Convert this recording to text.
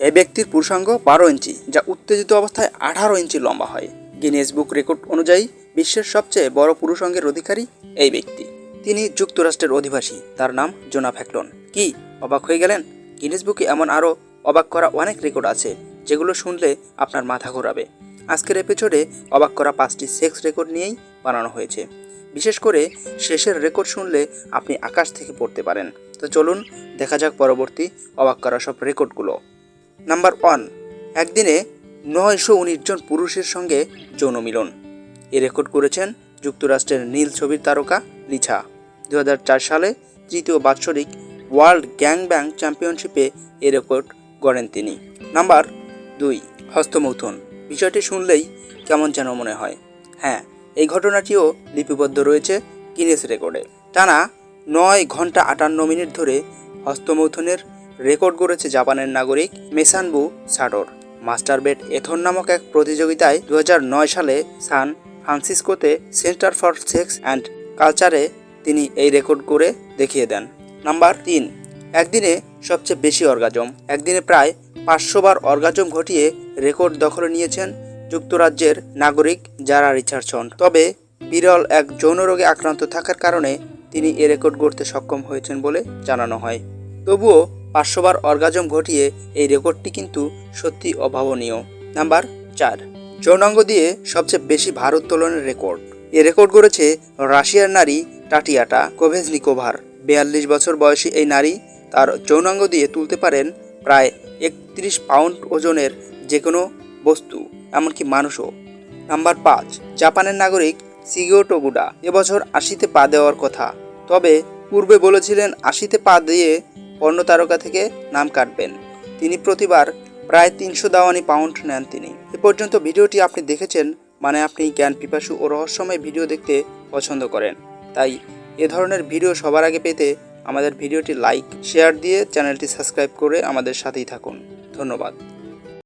এই ব্যক্তির পুরুষাঙ্গ বারো ইঞ্চি, যা উত্তেজিত অবস্থায় আঠারো ইঞ্চি লম্বা হয়। গিনেস বুক রেকর্ড অনুযায়ী, বিশ্বের সবচেয়ে বড় পুরুষাঙ্গের অধিকারী এই ব্যক্তি। তিনি যুক্তরাষ্ট্রের অধিবাসী, তার নাম জোনা ফ্যাকলন। কি, অবাক হয়ে গেলেন? গিনেস বুকে এমন আরও অবাক করা অনেক রেকর্ড আছে, যেগুলো শুনলে আপনার মাথা ঘোরাবে। আজকের এপিসোডে অবাক করা পাঁচটি সেক্স রেকর্ড নিয়েই বানানো হয়েছে। বিশেষ করে শেষের রেকর্ড শুনলে আপনি আকাশ থেকে পড়তে পারেন। তো চলুন, দেখা যাক পরবর্তী অবাক করা সব রেকর্ডগুলো নাম্বার ওয়ান, একদিনে নয়শো উনিশ জন পুরুষের সঙ্গে যৌন মিলন। এ রেকর্ড করেছেন যুক্তরাষ্ট্রের নীল ছবির তারকা লিছা দু হাজার চার সালে তৃতীয় বাৎসরিক ওয়ার্ল্ড গ্যাং ব্যাং চ্যাম্পিয়নশিপে এ রেকর্ড গড়েন তিনি। নাম্বার দুই, হস্তমৈথুন। বিষয়টি শুনলেই কেমন যেন মনে হয়। হ্যাঁ এই ঘটনাটিও লিপিবদ্ধ রয়েছে গিনেস রেকর্ডে। টানা নয় ঘণ্টা আটান্ন মিনিট ধরে হস্তমৈথুনের রেকর্ড গড়েছে জাপানের নাগরিক মেসানবু সাডোর মাস্টারবেট এথন নামক এক প্রতিযোগিতায় দু হাজার নয় সালে সান ফ্রান্সিসকোতে সেন্টার ফর সেক্স অ্যান্ড কালচারে তিনি এই রেকর্ড করে দেখিয়ে দেন। নাম্বার তিন, একদিনে সবচেয়ে বেশি অর্গাজম। একদিনে প্রায় পাঁচশো বার অর্গাজম ঘটিয়ে রেকর্ড দখলে নিয়েছেন যুক্তরাজ্যের নাগরিক যারা রিচার্ডসন। তবে বিরল এক যৌন রোগে আক্রান্ত থাকার কারণে তিনি এ রেকর্ড গড়তে সক্ষম হয়েছেন বলে জানানো হয়। তবুও পাঁচশো বার অর্গাজম ঘটিয়ে এই রেকর্ডটি কিন্তু সত্যি অভাবনীয়। নাম্বার চার। যৌনাঙ্গ দিয়ে সবচেয়ে বেশি ভার উত্তোলনের রেকর্ড। এ রেকর্ড গড়েছে রাশিয়ার নারী টাটিয়াটা কোভেজনিকোভার। বিয়াল্লিশ বছর বয়সী এই নারী তার যৌনাঙ্গ দিয়ে তুলতে পারেন প্রায় একত্রিশ পাউন্ড ওজনের যে কোনো বস্তু, এমনকি মানুষও। নাম্বার পাঁচ। জাপানের নাগরিক সিগিও টোগুডা এবছর আশিতে পা দেওয়ার কথা। তবে পূর্বে বলেছিলেন আশিতে পা দিয়ে পর্ণ তারকা থেকে নাম কাটবেন। তিনি প্রতিবার প্রায় তিনশো দাওয়ানি পাউন্ড নেন তিনি। এ পর্যন্ত ভিডিওটি আপনি দেখেছেন মানে আপনি জ্ঞান, পিপাসু ও রহস্যময় ভিডিও দেখতে পছন্দ করেন। তাই এ ধরনের ভিডিও সবার আগে পেতে আমাদের ভিডিওটি লাইক, শেয়ার দিয়ে চ্যানেলটি সাবস্ক্রাইব করে আমাদের সাথেই থাকুন। ধন্যবাদ।